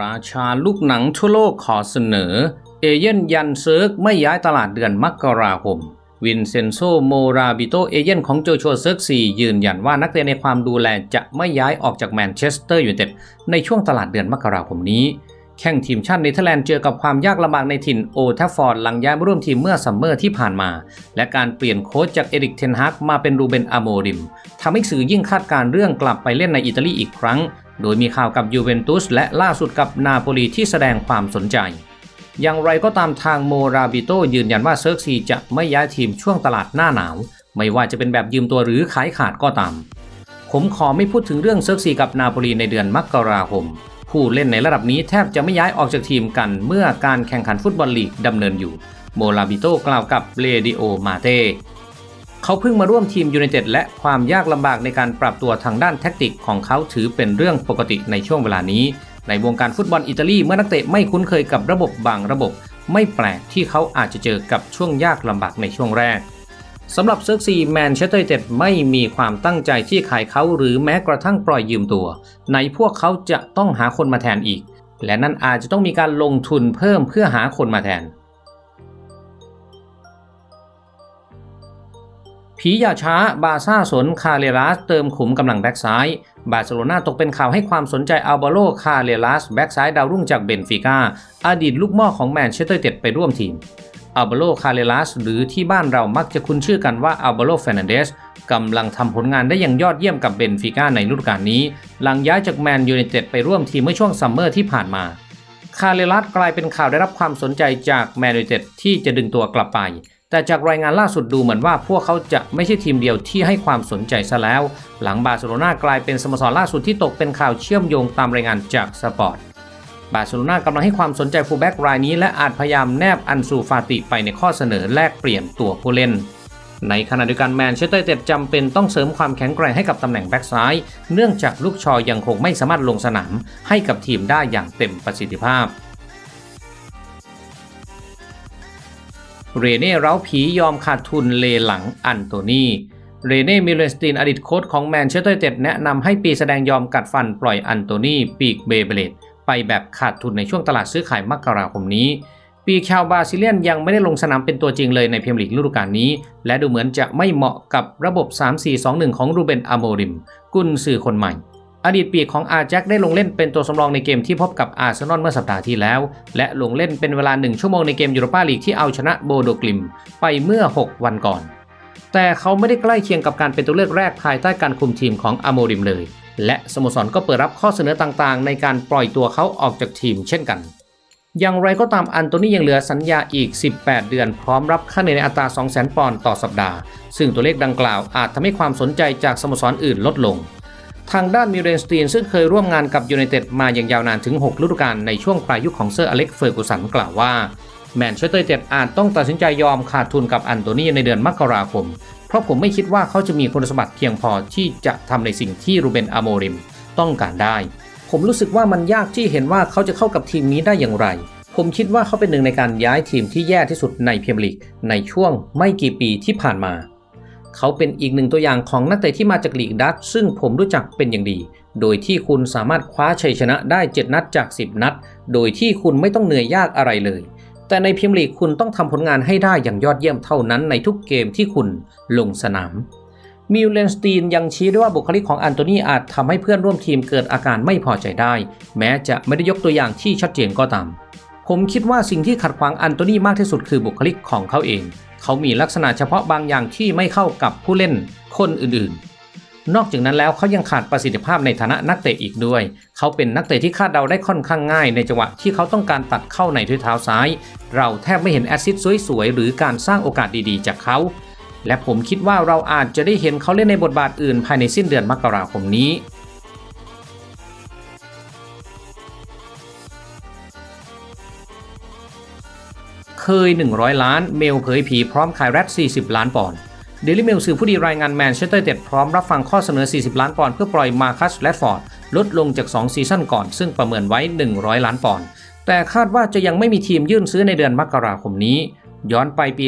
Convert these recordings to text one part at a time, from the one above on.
ราชาลูกหนังทั่วโลกขอเสนอ เอเย่นยันเซิร์กไม่ย้ายตลาดเดือนมกราคม วินเซนโซโมราบิโตเอเย่นของโจชัวเซิร์กซียืนยันว่านักเตะในความดูแลจะไม่ย้ายออกจากแมนเชสเตอร์ยูไนเต็ดในช่วงตลาดเดือนมกราคมนี้ แข่งทีมชาติเนเธอร์แลนด์เจอกับความยากลำบากในถิ่นโอทัฟฟอร์ดหลังย้ายมาร่วมทีมเมื่อซัมเมอร์ที่ผ่านมา และการเปลี่ยนโค้ชจากเอริกเทนฮากมาเป็นรูเบนอาโมริมทำให้สื่อยิ่งคาดการเรื่องกลับไปเล่นในอิตาลีอีกครั้ง โดยมีข่าวกับยูเวนตุสและล่าสุดกับนาโปลีที่แสดงความสนใจ อย่างไรก็ตามทางโมราบิโตยืนยันว่าเซิร์กซีจะไม่ย้ายทีมช่วงตลาดหน้าหนาว ไม่ว่าจะเป็นแบบยืมตัวหรือขายขาดก็ตาม ผมขอไม่พูดถึงเรื่องเซิร์กซีกับนาโปลีในเดือนมกราคม ผู้เล่นในระดับนี้แทบจะไม่ย้ายออกจากทีมกันเมื่อการแข่งขันฟุตบอลลีกดำเนินอยู่ โมราบิโตกล่าวกับเรดิโอมาเต เขาเพิ่งมาร่วมทีมยูไนเต็ดและความยากลำบากในการปรับตัวทางด้านแท็กติกของเขาถือเป็นเรื่องปกติในช่วงเวลานี้ ในวงการฟุตบอลอิตาลีเมื่อนักเตะไม่คุ้นเคยกับระบบบางระบบ ไม่แปลกที่เขาอาจจะเจอกับช่วงยากลำบากในช่วงแรกสำหรับเซิร์กซีแมนเชสเตอร์เต็ดไม่มีความตั้งใจที่ขายเขาหรือแม้กระทั่งปล่อยยืมตัว ในพวกเขาจะต้องหาคนมาแทนอีก และนั่นอาจจะต้องมีการลงทุนเพิ่มเพื่อหาคนมาแทน ผีอย่าช้า บาซ่าสนคาเรลัสเติมขุมกำลังแบ็กซ้าย บาร์เซโลนาตกเป็นข่าวให้ความสนใจอัลบาโลคาเรลัสแบ็กซ้ายดาวรุ่งจากเบนฟิก้าอดีตลูกม่อของแมนเชสเตอร์ยูไนเต็ดไปร่วมทีมอัลบาโลคาเรลัสหรือที่บ้านเรามักจะคุ้นชื่อกันว่าอัลบาโลเฟรนันเดสกำลังทำผลงานได้อย่างยอดเยี่ยมกับเบนฟิก้าในฤดูกาลนี้ หลังย้ายจากแมนยูไนเต็ดไปร่วมทีมเมื่อช่วงซัมเมอร์ที่ผ่านมาคาเรลัสกลายเป็นข่าวได้รับความสนใจจากแมนยูไนเต็ดที่จะดึงตัวกลับไป แต่จากรายงานล่าสุดดูเหมือนว่าพวกเขาจะไม่ใช่ทีมเดียวที่ให้ความสนใจซะแล้ว หลังบาร์เซโลนากลายเป็นสโมสรล่าสุดที่ตกเป็นข่าวเชื่อมโยงตามรายงานจากสปอร์ตบาร์เซโลนากำลังให้ความสนใจฟูลแบ็กรายนี้และอาจพยายามแนบอันซูฟาติไปในข้อเสนอแลกเปลี่ยนตัวผู้เล่น ในขณะเดียวกันแมนเชสเตอร์เต็ดจำเป็นต้องเสริมความแข็งแกร่งให้กับตำแหน่งแบ็กซ้าย เนื่องจากลูกชอยังคงไม่สามารถลงสนามให้กับทีมได้อย่างเต็มประสิทธิภาพ เรเน่เร้าผียอมขาดทุนเลหลังอันโตนีเรเน่มิเลนสตีนอดีตโค้ชของแมนเชสเตอร์ยูไนเต็ดแนะนำให้ปีแสดงยอมกัดฟันปล่อยอันโตนีปีกเบเบเลตไปแบบขาดทุนในช่วงตลาดซื้อขายมกราคมนี้ ปีชาวบราซิเลียนยังไม่ได้ลงสนามเป็นตัวจริงเลยในพรีเมียร์ลีกฤดูกาลนี้ และดูเหมือนจะไม่เหมาะกับระบบ 3-4-2-1 ของรูเบนอาโมริม กุนสื่อคนใหม่ อดีตปีกของอาแจ็คได้ลงเล่นเป็นตัวสำรองในเกมที่พบกับอาร์เซนอลเมื่อสัปดาห์ที่แล้ว และลงเล่นเป็นเวลา 1 ชั่วโมงในเกมยูโรปาลีกที่เอาชนะโบโดกลิม ไปเมื่อ 6 วันก่อน แต่เขาไม่ได้ใกล้เคียงกับการเป็นตัวเลือกแรกภายใต้การคุมทีมของอาโมริมเลย และสโมสรก็เปิดรับข้อเสนอต่างๆ ในการปล่อยตัวเขาออกจากทีมเช่นกัน อย่างไรก็ตามอันโตนี่ยังเหลือสัญญาอีก 18 เดือน พร้อมรับค่าเหนื่อยในอัตรา 200,000 ปอนด์ต่อสัปดาห์ ซึ่งตัวเลขดังกล่าวอาจทำให้ความสนใจจากสโมสรอื่นลดลง ทางด้านมิเรนสตีนซึ่งเคยร่วมงานกับยูไนเต็ดมาอย่างยาวนานถึง 6 ฤดูกาลในช่วงปลายยุคของเซอร์อเล็กเฟอร์กูสันกล่าวว่าแมนเชสเตอร์เต็ดอาจต้องตัดสินใจยอมขาดทุนกับอันโตนีในเดือนมกราคม เพราะผมไม่คิดว่าเขาจะมีคุณสมบัติเพียงพอที่จะทำในสิ่งที่รูเบนอาโมริมต้องการได้ ผมรู้สึกว่ามันยากที่เห็นว่าเขาจะเข้ากับทีมนี้ได้อย่างไร ผมคิดว่าเขาเป็นหนึ่งในการย้ายทีมที่แย่ที่สุดในพรีเมียร์ลีกในช่วงไม่กี่ปีที่ผ่านมา เขาเป็นอีกหนึ่งตัวอย่างของนักเตะที่มาจากลีกดัตช์ซึ่งผมรู้จักเป็นอย่างดี โดยที่คุณสามารถคว้าชัยชนะได้ 7 นัดจาก 10 นัด โดยที่คุณไม่ต้องเหนื่อยยากอะไรเลย แต่ในพรีเมียร์ลีกคุณต้องทำผลงานให้ได้อย่างยอดเยี่ยมเท่านั้นในทุกเกมที่คุณลงสนามมิลเลนสตีนยังชี้ด้วยว่าบุคลิกของอันโตนีอาจทำให้เพื่อนร่วมทีมเกิดอาการไม่พอใจได้ แม้จะไม่ได้ยกตัวอย่างที่ชัดเจนก็ตาม ผมคิดว่าสิ่งที่ขัดขวางอันโตนีมากที่สุดคือบุคลิกของเขาเอง เขามีลักษณะเฉพาะบางอย่างที่ไม่เข้ากับผู้เล่นคนอื่นๆ นอกจากนั้นแล้วเขายังขาดประสิทธิภาพในฐานะนักเตะอีกด้วย เขาเป็นนักเตะที่คาดเดาได้ค่อนข้างง่าย ในจังหวะที่เขาต้องการตัดเข้าในด้วยเท้าซ้าย เราแทบไม่เห็นแอซิสสวยๆหรือการสร้างโอกาสดีๆ จากเขา และผมคิดว่าเราอาจจะได้เห็นเขาเล่นในบทบาทอื่นภายในสิ้นเดือนมกราคมนี้ เคย 100 ล้าน เมลเผยผีพร้อมขายแรด40 ล้านปอนด์เดลิเมลสื่อผู้ดีรายงานแมนเชสเตอร์เต็ดพร้อมรับฟังข้อเสนอ 40 ล้านปอนด์เพื่อปล่อยมาคัสและฟอร์ด ลดลงจาก 2 ซีซั่นก่อน ซึ่งประเมินไว้ 100 ล้านปอนด์แต่คาดว่าจะยังไม่มีทีมยื่นซื้อในเดือนมกราคมนี้ ย้อนไปปี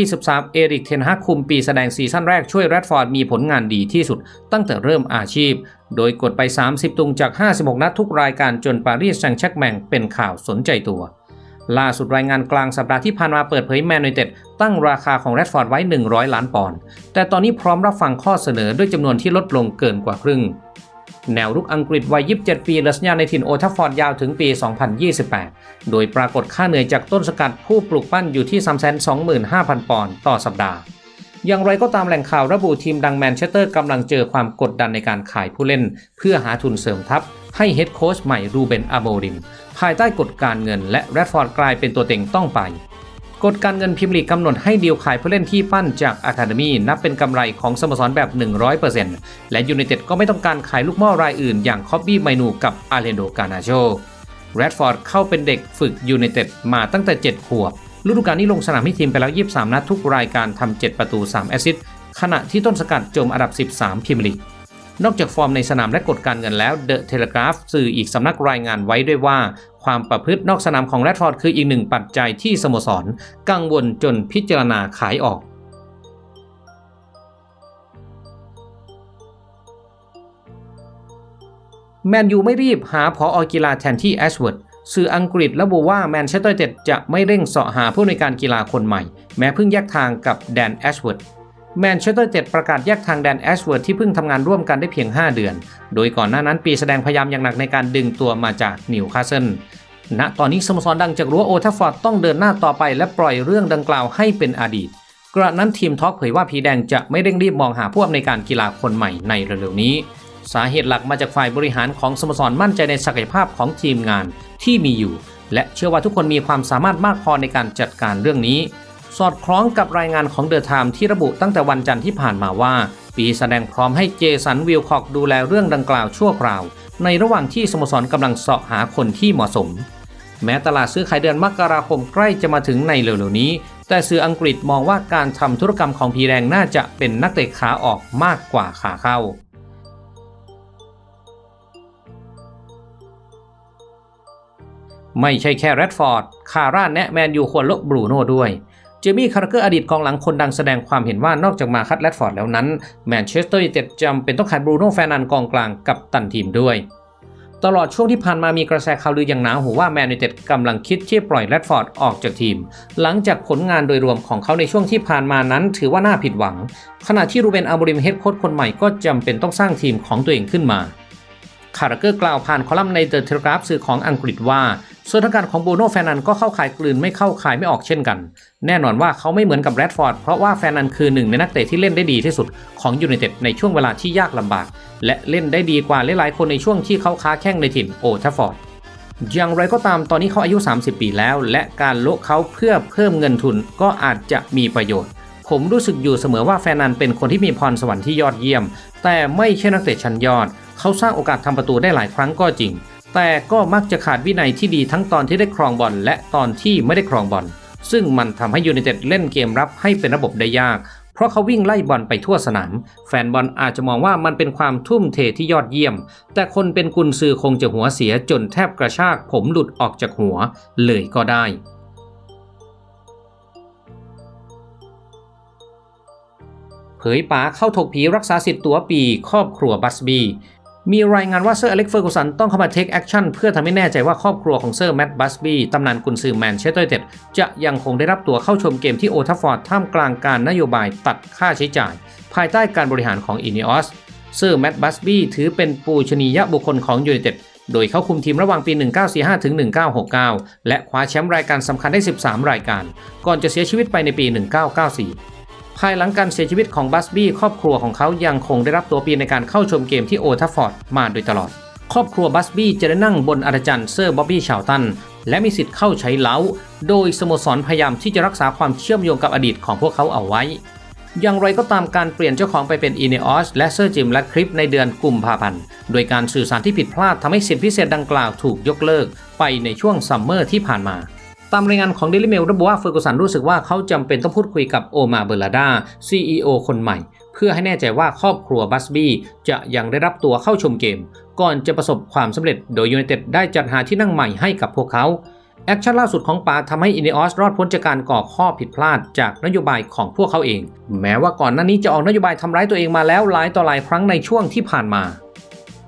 2023 เอริกเทนฮากคุมปีแสดงซีซั่นแรกช่วยแรดฟอร์ดมีผลงานดีที่สุด ตั้งแต่เริ่มอาชีพ โดยกดไป 30 ตุงจาก 56 นัดทุกรายการจนปารีสแซงต์แชกแมงเป็นข่าวสนใจตัว ล่าสุดรายงานกลางสัปดาห์ที่ผ่านมาเปิดเผยแมนยูเต็ดตั้งราคาของแรดฟอร์ดไว้ 100 ล้านปอนด์แต่ตอนนี้พร้อมรับฟังข้อเสนอด้วยจำนวนที่ลดลงเกินกว่าครึ่ง แนวรุกอังกฤษวัย 27 ปีเละสัญญาในถิ่นโอทัฟฟอร์ดยาวถึงปี 2028 โดยปรากฏค่าเหนื่อยจากต้นสกัดผู้ปลูกปั้นอยู่ที่ 325,000 ปอนด์ต่อสัปดาห์ อย่างไรก็ตามแหล่งข่าวระบุทีมดังแมนเชสเตอร์กำลังเจอความกดดันในการขายผู้เล่น เพื่อหาทุนเสริมทัพ ให้เฮดโค้ชใหม่รูเบนอาโมริม ภายใต้กฎการเงินและแรดฟอร์ดกลายเป็นตัวเต็งต้องไปกฎการเงินพิมลีกกำหนดให้ดีลขายผู้เล่นที่ปั้นจากอะคาเดมีนับเป็นกำไรของสโมสรแบบ 100%และยูไนเต็ดก็ไม่ต้องการขายลูกหม่อรายอื่น อย่างคอบบี้ไมนูกับอาเลนโดกานาโชแรดฟอร์ดเข้าเป็นเด็กฝึกยูไนเต็ดมาตั้งแต่ 7 ขวบ ฤดูกาลนี้ลงสนามให้ทีมไปแล้ว 23 นัดทุกรายการทำ7ประตู 3 แอสซิสต์ขณะที่ต้นสกัดจมอันดับ 13พิมลีกนอกจากฟอร์มในสนามและกฎการเงินแล้วเดอะเทเลกราฟสื่ออีกสำนักรายงานไว้ด้วยว่า ความประพฤตินอกสนามของแรดฟอร์ดคืออีกหนึ่งปัจจัยที่สโมสร กังวลจนพิจารณาขายออกแมนยูไม่รีบหาพออกีฬาแทนที่แอชเวิร์ด สื่ออังกฤษระบุว่าแมนเชสเตอร์เต็ดจะไม่เร่งเสาะหาผู้ในการกีฬาคนใหม่ แม้เพิ่งแยกทางกับแดนแอชเวิร์ดแมนเชสเตอร์เต็ดประกาศแยกทางแดนแอชเวิร์ดที่เพิ่งทำงานร่วมกันได้เพียง 5 เดือน โดยก่อนหน้านั้นปีแสดงพยายามอย่างหนักในการดึงตัวมาจากนิวคาสเซิลณตอนนี้สโมสรดังจากรั้วโอทัฟฟอร์ดต้องเดินหน้าต่อไปและปล่อยเรื่องดังกล่าวให้เป็นอดีต กระนั้นทีมท็อกเผยว่าพีแดงจะไม่เร่งรีบมองหาผู้อำนวยการกีฬาคนใหม่ในเร็วๆนี้ สาเหตุหลักมาจากฝ่ายบริหารของสโมสรมั่นใจในศักยภาพของทีมงาน ที่มีอยู่ และเชื่อว่าทุกคนมีความสามารถมากพอในการจัดการเรื่องนี้ สอดคล้องกับรายงานของเดอะไทม์ที่ระบุตั้งแต่วันจันทร์ที่ผ่านมาว่า ปีแสดงพร้อมให้เจสันวิลคอกดูแลเรื่องดังกล่าวชั่วคราว ในระหว่างที่สโมสรกำลังเสาะหาคนที่เหมาะสม แม้ตลาดซื้อขายเดือนมกราคมใกล้จะมาถึงในเร็วๆนี้ แต่สื่ออังกฤษมองว่าการทำธุรกรรมของพีแดงน่าจะเป็นนักเตะขาออกมากกว่าขาเข้า ไม่ใช่แค่แรดฟอร์ด คาร่าแนะแมนยูควรลบบรูโน่ด้วย เจมี่คาร์เกอร์อดีตกองหลังคนดังแสดงความเห็นว่านอกจากมาคัดแรดฟอร์ดแล้วนั้นแมนเชสเตอร์ยูไนเต็ดจำเป็นต้องขายบรูโน่แฟนันกองกลางกับตันทีมด้วย ตลอดช่วงที่ผ่านมามีกระแสข่าวลืออย่างหนาหูว่าแมนยูไนเต็ดกำลังคิดที่ปล่อยแรดฟอร์ดออกจากทีม หลังจากผลงานโดยรวมของเขาในช่วงที่ผ่านมานั้น ถือว่าน่าผิดหวัง ขณะที่รูเบนอาโมริมเฮดโค้ชคนใหม่ก็จำเป็นต้องสร้างทีมของตัวเองขึ้นมาคาร์เกอร์กล่าวผ่านคอลัมน์ในเดอะเทเลกราฟสื่อของอังกฤษว่า ส่วนทางการของบูโน่แฟนันก็เข้าขายกลืนไม่เข้าขายไม่ออกเช่นกัน แน่นอนว่าเขาไม่เหมือนกับแรดฟอร์ดเพราะว่าแฟนันคือหนึ่งในนักเตะที่เล่นได้ดีที่สุดของยูไนเต็ดในช่วงเวลาที่ยากลำบาก และเล่นได้ดีกว่าหลายๆคนในช่วงที่เขาค้าแข้งในถิ่นโอทัฟฟอร์ดอย่างไรก็ตามตอนนี้เขาอายุ 30 ปีแล้ว และการโละเขาเพื่อเพิ่มเงินทุนก็อาจจะมีประโยชน์ ผมรู้สึกอยู่เสมอว่าแฟนันเป็นคนที่มีพรสวรรค์ที่ยอดเยี่ยม แต่ไม่ใช่นักเตะชั้นยอด เขาสร้างโอกาสทำประตูได้หลายครั้งก็จริง แต่ก็มักจะขาดวินัยที่ดีทั้งตอนที่ได้ครองบอลและตอนที่ไม่ได้ครองบอลซึ่งมันทำให้ยูไนเต็ดเล่นเกมรับให้เป็นระบบได้ยาก เพราะเขาวิ่งไล่บอลไปทั่วสนาม แฟนบอลอาจจะมองว่ามันเป็นความทุ่มเทที่ยอดเยี่ยม แต่คนเป็นกุนซือคงจะหัวเสียจนแทบกระชากผมหลุดออกจากหัวเลยก็ได้เผยป๋าเข้าถกผีรักษาสิทธิ์ตัวปีครอบครัวบัสบี มีรายงานว่าเซอร์อเล็กเฟอร์กูสันต้องเข้ามาเทคแอคชั่นเพื่อทำให้แน่ใจว่าครอบครัวของเซอร์แมตต์บัสบี้ตำนานกุนซือแมนเชสเตอร์ยูไนเต็ดจะยังคงได้รับตัวเข้าชมเกมที่โอทัฟฟอร์ดท่ามกลางการนโยบายตัดค่าใช้จ่าย ภายใต้การบริหารของอินิออสเซอร์แมตต์บัสบี้ถือเป็นปูชนียบุคคลของยูไนเต็ดโดยเขาคุมทีมระหว่างปี 1945 ถึง 1969 และคว้าแชมป์รายการสำคัญได้ 13 รายการ ก่อนจะเสียชีวิตไปในปี 1994 ภายหลังการเสียชีวิตของบัสบี้ครอบครัวของเขายังคงได้รับตัวปีในการเข้าชมเกมที่โอทัฟฟอร์ดมาโดยตลอด ครอบครัวบัสบี้จะได้นั่งบนอาจารย์เซอร์บ๊อบบี้ชาวตัน และมีสิทธิ์เข้าใช้เล้า โดยสโมสรพยายามที่จะรักษาความเชื่อมโยงกับอดีตของพวกเขาเอาไว้ อย่างไรก็ตามการเปลี่ยนเจ้าของไปเป็นอีเนอสและเซอร์จิมและคริปในเดือนกุมภาพันธ์โดยการสื่อสารที่ผิดพลาดทำให้สิทธิพิเศษดังกล่าวถูกยกเลิก ไปในช่วงซัมเมอร์ที่ผ่านมา ตามรายงานของ Daily Mail ระบุว่าเฟอร์กูสันรู้สึกว่าเขาจำเป็นต้องพูดคุยกับโอมาเบอร์ลาดา CEO คนใหม่ เพื่อให้แน่ใจว่าครอบครัวบัสบี้จะยังได้รับตัวเข้าชมเกม ก่อนจะประสบความสำเร็จโดยยูไนเต็ดได้จัดหาที่นั่งใหม่ให้กับพวกเขาแอคชั่นล่าสุดของปาทำให้อิน e ออสรอดพ้นจากการก่อข้อผิดพลาดจากนโยบายของพวกเขาเอง แม้ว่าก่อนหน้านี้จะออกนโยบายทำร้ายตัวเองมาแล้วหลายต่อหลายครั้งในช่วงที่ผ่านมา